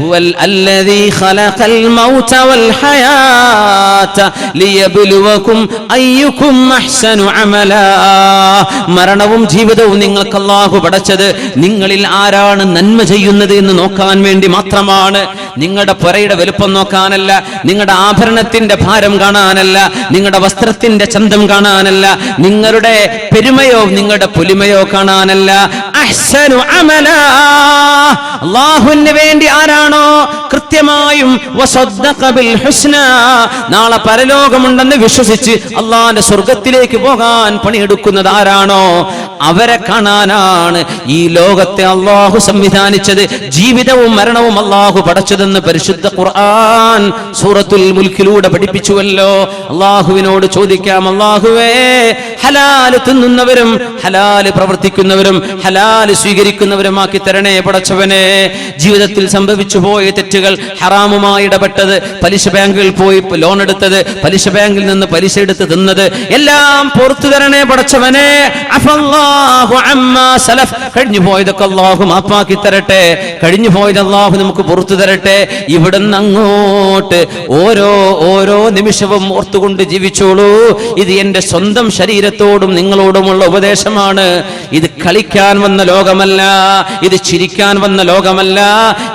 هو الذي خلق الموت والحياة ليبلوكم أيكم أحسن عملا മരണവും ജീവിതവും നിങ്ങൾക്ക് അള്ളാഹു പടച്ചത് നിങ്ങളിൽ ആരാണ് നന്മ ചെയ്യുന്നത് എന്ന് നോക്കാൻ വേണ്ടി മാത്രമാണ് നിങ്ങളുടെ പുരയുടെ വലുപ്പം നോക്കാനല്ല നിങ്ങളുടെ ആഭരണത്തിന്റെ ഭാരം കാണാനല്ല നിങ്ങളുടെ വസ്ത്രത്തിന്റെ ചന്തം കാണാനല്ല നിങ്ങളുടെ പെരുമയോ നിങ്ങളുടെ പുലിമയോ കാണാനല്ല അഹ്സനു അമലാ അള്ളാഹുവിന് വേണ്ടി ആരാണോ കൃത്യമായും നാളെ പരലോകമുണ്ടെന്ന് വിശ്വസിച്ച് അള്ളാന്റെ സ്വർഗത്തിലേക്ക് പോകാൻ പണിയെടുക്കുന്നത് ആരാണോ? അവരെ കാണാനാണ് ഈ ലോകത്തെ അള്ളാഹു സംവിധാനിച്ചത്. ജീവിതവും മരണവും അള്ളാഹു പടച്ചതെന്ന് പരിശുദ്ധ ഖുർആൻ സൂറത്തുൽ മുൽക്കിലൂടെ പഠിപ്പിച്ചുവല്ലോ. അള്ളാഹുവിനോട് ചോദിക്കാം അള്ളാഹുവേ ഹലാൽ തിന്നുന്നവരും ഹലാൽ പ്രവർത്തിക്കുന്നവരും ഹലാൽ സ്വീകരിക്കുന്നവരുമാക്കി തരണേ പടച്ചവനെ. ജീവിതത്തിൽ സംഭവിച്ചു പോയ ഹറാമുമായി ഇടപെട്ടത്. പലിശ ബാങ്കിൽ പോയി ലോൺ എടുത്തത്. പലിശ ബാങ്കിൽ നിന്ന് പലിശ എടുത്ത് തിന്നത്. എല്ലാം പുറത്തു തരണേ പടച്ചവനെ. കഴിഞ്ഞു പോയതൊക്കെ അള്ളാഹു മാപ്പാക്കി തരട്ടെ. കഴിഞ്ഞു പോയത് അള്ളാഹു നമുക്ക് പുറത്തു തരട്ടെ. ഇവിടുന്ന് അങ്ങോട്ട് ഓരോ ഓരോ നിമിഷവും ഓർത്തുകൊണ്ട് ജീവിച്ചോളൂ. ഇത് എന്റെ സ്വന്തം ശരീരത്തോടും നിങ്ങളോടുമുള്ള ഉപദേശമാണ്. ഇത് കളിക്കാൻ വന്ന ലോകമല്ല. ഇത് ചിരിക്കാൻ വന്ന ലോകമല്ല.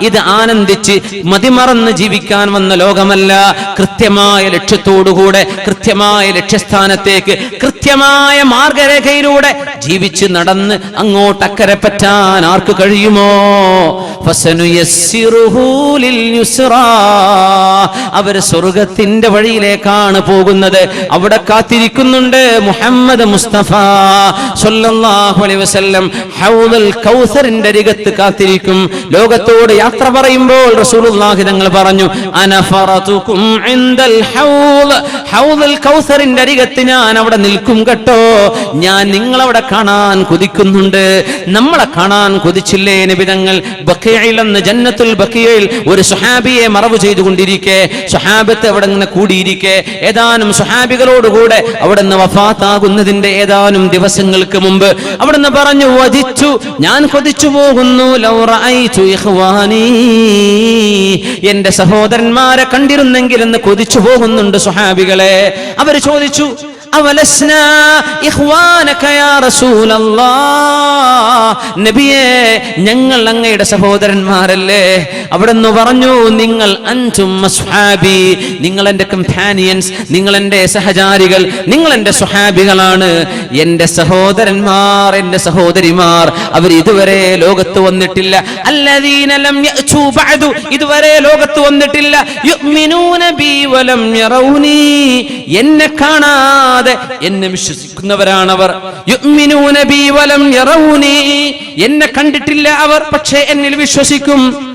ഇത് ആനന്ദിച്ച് മതിമറന്ന് ജീവിക്കാൻ വന്ന ലോകമല്ല കൃത്യമായ ലക്ഷ്യത്തോടുകൂടെ കൃത്യമായ ലക്ഷ്യസ്ഥാനത്തേക്ക് കൃത്യമായ മാർഗരേഖയിലൂടെ ജീവിച്ച് നടന്ന് അങ്ങോട്ടക്കരെ പറ്റാൻ ആർക്ക് കഴിയുമോ. അവർ സ്വർഗത്തിന്റെ വഴിയിലേക്കാണ് പോകുന്നത്. അവിടെ കാത്തിരിക്കുന്നുണ്ട് മുഹമ്മദ് മുസ്തഫ. വസല്ലം ഹൗദുൽ കൗസറിന്റെ കാത്തിരിക്കും. ലോകത്തോട് യാത്ര പറയുമ്പോൾ റസൂലുള്ളാഹി തങ്ങൾ പറഞ്ഞു അനഫറതുകും ഇൻദൽ ഹൗദുൽ കൗസറിന്റെ അരികത്ത് ഞാൻ അവിടെ നിൽക്കും കേട്ടോ. ഞാൻ നിങ്ങളവിടെ കാണാൻ കൊതിക്കുന്നുണ്ട്. നമ്മളെ കാണാൻ കൊതിച്ചില്ലേ നിബിതങ്ങൾ ബക്കിയയിലെന്ന് എന്ന് ജന്നത്തുൽ ബക്കിയയിൽ ഒരു സുഹാബിയെ മറവ് ചെയ്തുകൊണ്ടിരിക്കെ. സുഹാബത്ത് അവിടെ ഇങ്ങനെ കൂടിയിരിക്കെ. ഏതാനും സുഹാബികളോടുകൂടെ അവിടെ നിന്ന് വഫാത്താകുന്നതിന്റെ ഏതാനും ദിവസങ്ങൾക്ക് മുമ്പ് അവിടെ നിന്ന് പറഞ്ഞു വധിച്ചു ഞാൻ കൊതിച്ചു പോകുന്നു. എന്റെ സഹോദരന്മാരെ കണ്ടിരുന്നെങ്കിൽ എന്ന് കൊതിച്ചു പോകുന്നുണ്ട് സുഹാബികളെ അവർ ചോദിച്ചു അവലസ്നാ ഇഖ്വാനക യാ റസൂലല്ലാ നബിയേ ഞങ്ങൾ അങ്ങയുടെ സഹോദരന്മാരല്ലേ? അവിടെ നിന്ന് പറഞ്ഞു നിങ്ങൾ അൻതും അസ്ഹാബി നിങ്ങൾ എന്റെ കമ്പാനിയൻസ് നിങ്ങൾ എന്റെ സഹചാരികൾ നിങ്ങൾ എന്റെ സുഹാബികളാണ് എന്റെ സഹോദരന്മാർ എന്റെ സഹോദരിമാർ അവർ ഇതുവരെ ലോകത്ത് വന്നിട്ടില്ല. അല്ലദീന ലം യഅ്തു ബഅദു ഇതുവരെ ലോകത്ത് വന്നിട്ടില്ല. യുഅ്മിനൂന ബി വലം യറൗനി എന്നെ കാണാതെ എന്നെ വിശ്വസിക്കുന്നവരാണവർ. എന്നെ കണ്ടിട്ടില്ല അവർ പക്ഷേ എന്നിൽ വിശ്വസിക്കും.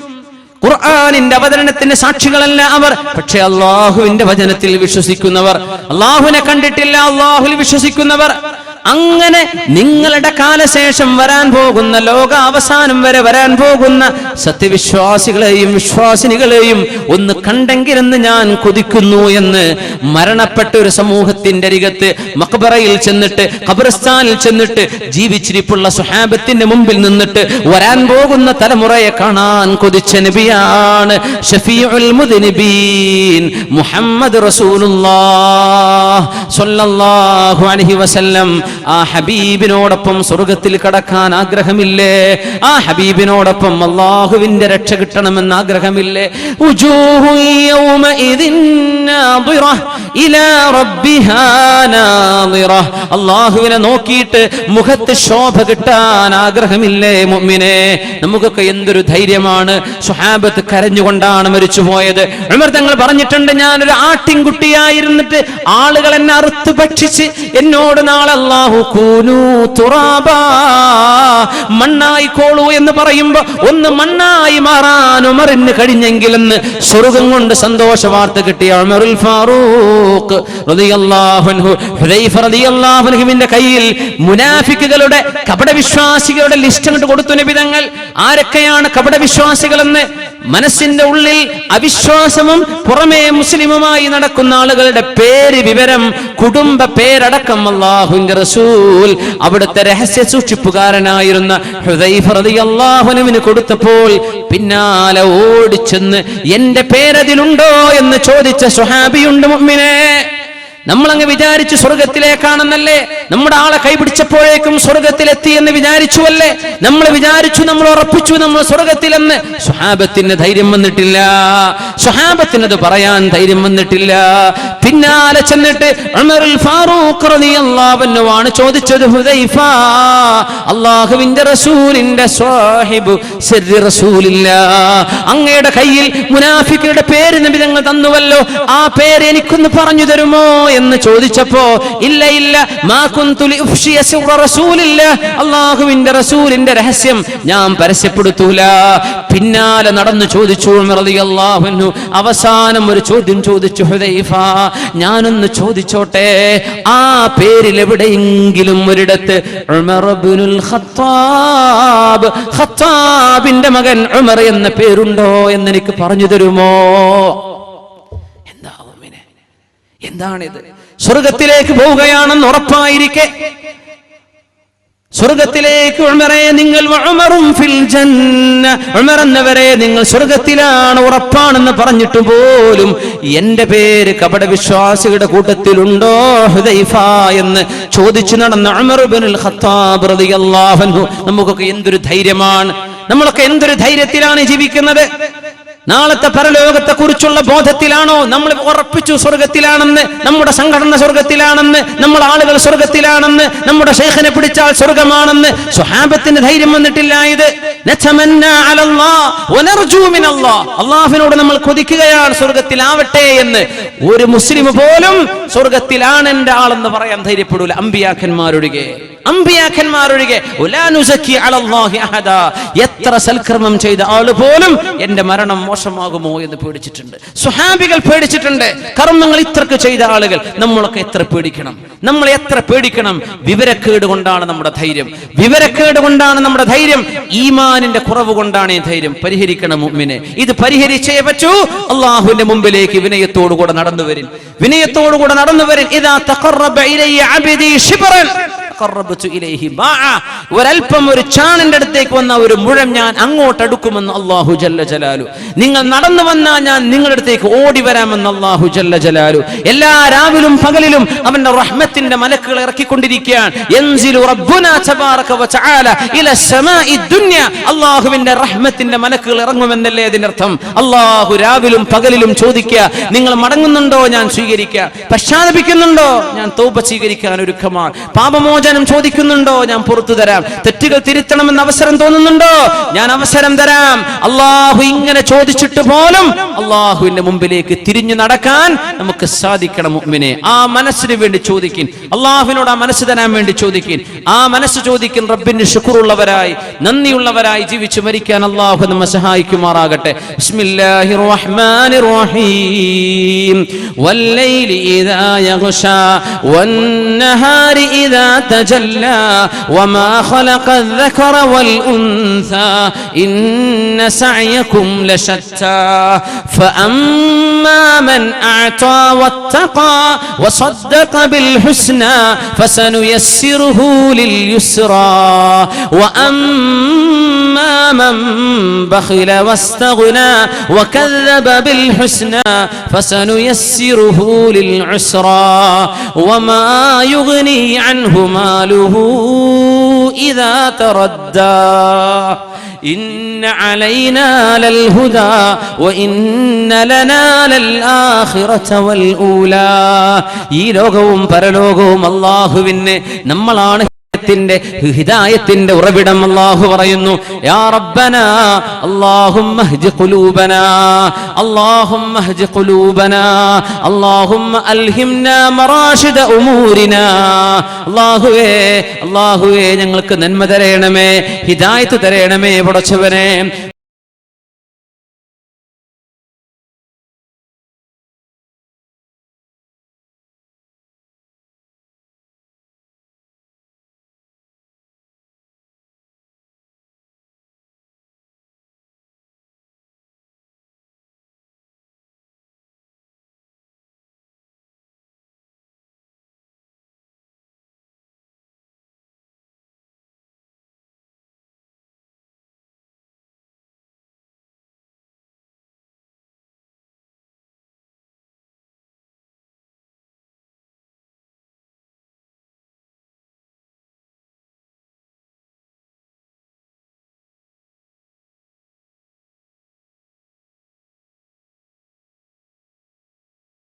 ഖുർആാനിന്റെ അവതരണത്തിന്റെ സാക്ഷികളല്ല അവർ പക്ഷെ അള്ളാഹുവിന്റെ വചനത്തിൽ വിശ്വസിക്കുന്നവർ. അള്ളാഹുവിനെ കണ്ടിട്ടില്ല അള്ളാഹുവിൽ വിശ്വസിക്കുന്നവർ. അങ്ങനെ നിങ്ങളുടെ കാലശേഷം വരാൻ പോകുന്ന ലോക അവസാനം വരെ വരാൻ പോകുന്ന സത്യവിശ്വാസികളെയും വിശ്വാസിനികളെയും ഒന്ന് കണ്ടെങ്കിലെന്ന് ഞാൻ കൊതിക്കുന്നു എന്ന് മരണപ്പെട്ട ഒരു സമൂഹത്തിന്റെ അരികത്ത് മക്ബറയിൽ ചെന്നിട്ട് ഖബർസ്ഥാനിൽ ചെന്നിട്ട് ജീവിച്ചിരിപ്പുള്ള സുഹാബത്തിന്റെ മുമ്പിൽ നിന്നിട്ട് വരാൻ പോകുന്ന തലമുറയെ കാണാൻ കൊതിച്ച നബിയാണ് ഷഫീഉൽ മുഹമ്മദ് റസൂലുള്ളാഹ് സ്വല്ലല്ലാഹു അലൈഹി വസല്ലം. ആ ഹബീബിനോടൊപ്പം സ്വർഗത്തിൽ കടക്കാൻ ആഗ്രഹമില്ലേ? ആ ഹബീബിനോടൊപ്പം അള്ളാഹുവിന്റെ രക്ഷ കിട്ടണമെന്ന് ആഗ്രഹമില്ലേ? അള്ളാഹുവിനെ നോക്കിയിട്ട് മുഖത്ത് ശോഭ കിട്ടാൻ ആഗ്രഹമില്ലേ മുമ്മിനെ നമുക്കൊക്കെ എന്തൊരു ധൈര്യമാണ്. സുഹാബത്ത് കരഞ്ഞുകൊണ്ടാണ് മരിച്ചു പോയത് ഉമർ തങ്ങൾ പറഞ്ഞിട്ടുണ്ട് ഞാനൊരു ആട്ടിൻകുട്ടിയായിരുന്നിട്ട് ആളുകൾ എന്നെ അറുത്ത് ഭക്ഷിച്ച് എന്നോട് നാളെ അള്ളാഹു കൂനു തുറാബാ. മണ്ണായിക്കോളൂ എന്ന് പറയുമ്പോ ഒന്ന് മണ്ണായി മാറാൻ ഉമറിന് കഴിഞ്ഞെങ്കിലെന്ന് സ്വർഗം കൊണ്ട് സന്തോഷ വാർത്ത കിട്ടിയ ഉമറുൽ ഫാറൂഖ്. റളിയല്ലാഹു അൻഹു ഹുദൈഫ റളിയല്ലാഹു അൻഹുവിന്റെ കയ്യിൽ മുനാഫിക്കുകളുടെ കപടവിശ്വാസികളുടെ ലിസ്റ്റ് അങ്ങോട്ട് കൊടുത്തു നബിതങ്ങൾ ആരൊക്കെയാണ് കപടവിശ്വാസികളെന്ന്? മനസ്സിന്റെ ഉള്ളിൽ അവിശ്വാസവും പുറമേ മുസ്ലിമുമായി നടക്കുന്ന ആളുകളുടെ പേര് വിവരം കുടുംബ പേരടക്കം അള്ളാഹുവിന്റെ റസൂൽ അവിടുത്തെ രഹസ്യ സൂക്ഷിപ്പുകാരനായിരുന്ന ഹുദൈഫ റളിയല്ലാഹുവിന് കൊടുത്തപ്പോൾ പിന്നാലെ ഓടിച്ചെന്ന് എന്റെ പേരതിലുണ്ടോ? എന്ന് ചോദിച്ച സുഹാബിയുണ്ട് മുഅ്മിനേ. നമ്മളങ്ങ് വിചാരിച്ചു സ്വർഗത്തിലേക്കാണെന്നല്ലേ? നമ്മുടെ ആളെ കൈപിടിച്ചപ്പോഴേക്കും സ്വർഗത്തിലെത്തി എന്ന് വിചാരിച്ചുവല്ലേ? നമ്മൾ വിചാരിച്ചു നമ്മൾ ഉറപ്പിച്ചു നമ്മൾ സ്വർഗത്തിലെന്ന്. സുഹാബത്തിന് ധൈര്യം വന്നിട്ടില്ല. സുഹാബത്തിനത് പറയാൻ ധൈര്യം വന്നിട്ടില്ല. പിന്നാലെ ചെന്നിട്ട് ഉമറുൽ ഫാറൂഖ് റളിയല്ലാഹു ആണ് ചോദിച്ചത് ഹുദൈഫ അല്ലാഹുവിന്റെ റസൂലിന്റെ സ്വാഹിബു ശരി റസൂലില്ല. അങ്ങയുടെ കയ്യിൽ മുനാഫിക്കയുടെ പേര് നബി ഞങ്ങൾ തന്നുവല്ലോ ആ പേര് എനിക്കൊന്ന് പറഞ്ഞു തരുമോ എന്ന് ചോദിച്ചപ്പോ ഇല്ല ഇല്ല മാ കുന്തു ലിഉഫ്ഷിയ സിർറ റസൂലില്ല. അള്ളാഹുവിന്റെ റസൂലിന്റെ രഹസ്യം ഞാൻ പരസ്യപ്പെടുത്തൂല. പിന്നാലെ നടന്നു ചോദിച്ചു ഉമർ റളിയല്ലാഹു അവസാനം ഒരു ചോദ്യം ചോദിച്ചു ഹുദൈഫ ഞാനൊന്ന് ചോദിച്ചോട്ടെ ആ പേരിൽ എവിടെയെങ്കിലും ഒരിടത്ത് ഖത്താബിന്റെ മകൻ ഉമർ എന്ന പേരുണ്ടോ എന്ന് എനിക്ക് പറഞ്ഞു തരുമോ? എന്താ? എന്താണിത്? സ്വർഗത്തിലേക്ക് പോവുകയാണെന്ന് ഉറപ്പായിരിക്കെ. സ്വർഗത്തിലേക്ക് ഉമറെ നിങ്ങൾ ഉമറും ഫിൽ ജന്ന ഉമർ എന്നവരെ നിങ്ങൾ സ്വർഗത്തിലാണ് ഉറപ്പാണെന്ന് പറഞ്ഞിട്ട് പോലും എന്റെ പേര് കപട വിശ്വാസികളുടെ കൂട്ടത്തിലുണ്ടോ ഹുദൈഫ എന്ന് ചോദിച്ചു നടന്ന ഉമർ ഇബ്നുൽ ഖത്താബ് റളിയല്ലാഹു അൻഹു നമുക്കൊക്കെ എന്തൊരു ധൈര്യമാണ് നമ്മളൊക്കെ എന്തൊരു ധൈര്യത്തിലാണ് ജീവിക്കുന്നത്? നാളത്തെ പരലോകത്തെ കുറിച്ചുള്ള ബോധത്തിലാണോ നമ്മൾ ഉറപ്പിച്ചു സ്വർഗത്തിലാണെന്ന് നമ്മുടെ സംഘടന സ്വർഗത്തിലാണെന്ന് നമ്മൾ ആളുകൾ സ്വർഗത്തിലാണെന്ന് നമ്മുടെ ശേഖനെ പിടിച്ചാൽ സ്വർഗമാണെന്ന് സ്വഹാബത്തിന് ധൈര്യം വന്നിട്ടില്ല ഇത്. അള്ളാഹുവിനോട് നമ്മൾ കൊതിക്കുകയാണ് സ്വർഗത്തിലാവട്ടെ എന്ന്. ഒരു മുസ്ലിം പോലും സ്വർഗത്തിലാണ് എന്റെ ആളെന്ന് പറയാൻ ധൈര്യപ്പെടൂല. അമ്പിയാക്കന്മാരൊഴികെ. അമ്പിയാക്കന്മാരൊഴികെ. എത്ര സൽക്രമം ചെയ്ത ആൾ പോലും എന്റെ മരണം മോശമാകുമോ എന്ന് പേടിച്ചിട്ടുണ്ട്. സുഹാബികൾ പേടിച്ചിട്ടുണ്ട്. കർമ്മങ്ങൾ ഇത്രക്ക് ചെയ്ത ആളുകൾ നമ്മളൊക്കെ എത്ര പേടിക്കണം? നമ്മൾ എത്ര പേടിക്കണം? വിവരക്കേട് കൊണ്ടാണ് നമ്മുടെ ധൈര്യം. വിവരക്കേട് കൊണ്ടാണ് നമ്മുടെ ധൈര്യം. ഈമാനിന്റെ കുറവ് കൊണ്ടാണ് ഈ ധൈര്യം. പരിഹരിക്കണം മുമ്മിനെ ഇത് പരിഹരിച്ചേ പറ്റൂ. അള്ളാഹുവിന്റെ മുമ്പിലേക്ക് വിനയത്തോടുകൂടെ നടന്നു വരും വിനയത്തോടുകൂടെ നടന്നു വരും ഇതാ തഖറബ ഇലയ്യ അബ്ദി ബാഅ. ഒരൽപ്പം ഒരു ചാണിന്റെ അടുത്തേക്ക് വന്ന ഒരു മുഴം ഞാൻ അങ്ങോട്ട് അടുക്കുമെന്ന് അള്ളാഹു ജല്ല ജലാലു. നിങ്ങൾ നടന്നു വന്നാൽ ഞാൻ നിങ്ങളുടെ അടുത്തേക്ക് ഓടി വരാമെന്ന് അള്ളാഹു ജല്ല ജലാലു. എല്ലാ രാവിലും പകലിലും അവന്റെ റഹ്മത്തിന്റെ മലക്കുകൾ ഇറക്കിക്കൊണ്ടിരിക്കുകയാണ്. അള്ളാഹുവിന്റെ റഹ്മത്തിന്റെ മലക്കുകൾ ഇറങ്ങുമെന്നല്ലേ അതിന്റെ അള്ളാഹു രാവിലും പകലിലും ചോദിക്കുക നിങ്ങൾ മടങ്ങുന്നുണ്ടോ? ഞാൻ സ്വീകരിക്കുക. പശ്ചാത്തപിക്കുന്നുണ്ടോ? ഞാൻ തോപ്പ് സ്വീകരിക്കാൻ ഒരുക്കമാണ്. പാപമോചനം ചോദിക്കുന്നുണ്ടോ? ഞാൻ പുറത്തു തരാം. തെറ്റുകൾ തിരുത്തണമെന്ന് അവസരം തോന്നുന്നുണ്ടോ? ഞാൻ അവസരം തരാം. അള്ളാഹു ഇങ്ങനെ ചോദിച്ചിട്ട് പോലും അള്ളാഹുവിന്റെ മുമ്പിലേക്ക് തിരിഞ്ഞു നടക്കാൻ നമുക്ക് സാധിക്കണം മുമ്പിനെ ആ മനസ്സിന് വേണ്ടി ചോദിക്കും അള്ളാഹുവിനോട് ആ മനസ്സ് തരാൻ വേണ്ടി ചോദിക്കും ആ മനസ്സ് ചോദിക്കും റബ്ബിന് ശുക്റുള്ളവരായി നന്ദിയുള്ളവരായി ജീവിച്ച് മരിക്കാൻ അള്ളാഹു നമ്മെ സഹായിക്കുമാറാകട്ടെ. ബിസ്മില്ലാഹിർ റഹ്മാനിർ റഹീം والنهار ഇദാ യഗ്ശാ جلا وما خلق الذكر والأنثى إن سعيكم لشتى. فأما من أعطى واتقى وصدق بالحسنى فسنيسره لليسرى. وأما من بخل واستغنى وكذب بالحسنى فسنيسره للعسرى وما يغني عنه ماله إذا تردى إن علينا للهدى وإن لنا للآخرة والأولى ഈ ലോകവും പരലോകവും അള്ളാഹുവിന് നമ്മളാണ് ഹിദായത്തിന്റെ ഹിദായത്തിന്റെ ഉറവിടം അള്ളാഹു പറയുന്നു. യാ അല്ലാഹുമ്മ അല്ലാഹുമ്മ അല്ലാഹുമ്മ മറാഷിദ അല്ലാഹുവേ അല്ലാഹുവേ ഞങ്ങൾക്ക് നന്മ തരയണമേ ഹിദായത്ത് തരയണമേ പടച്ചവനെ.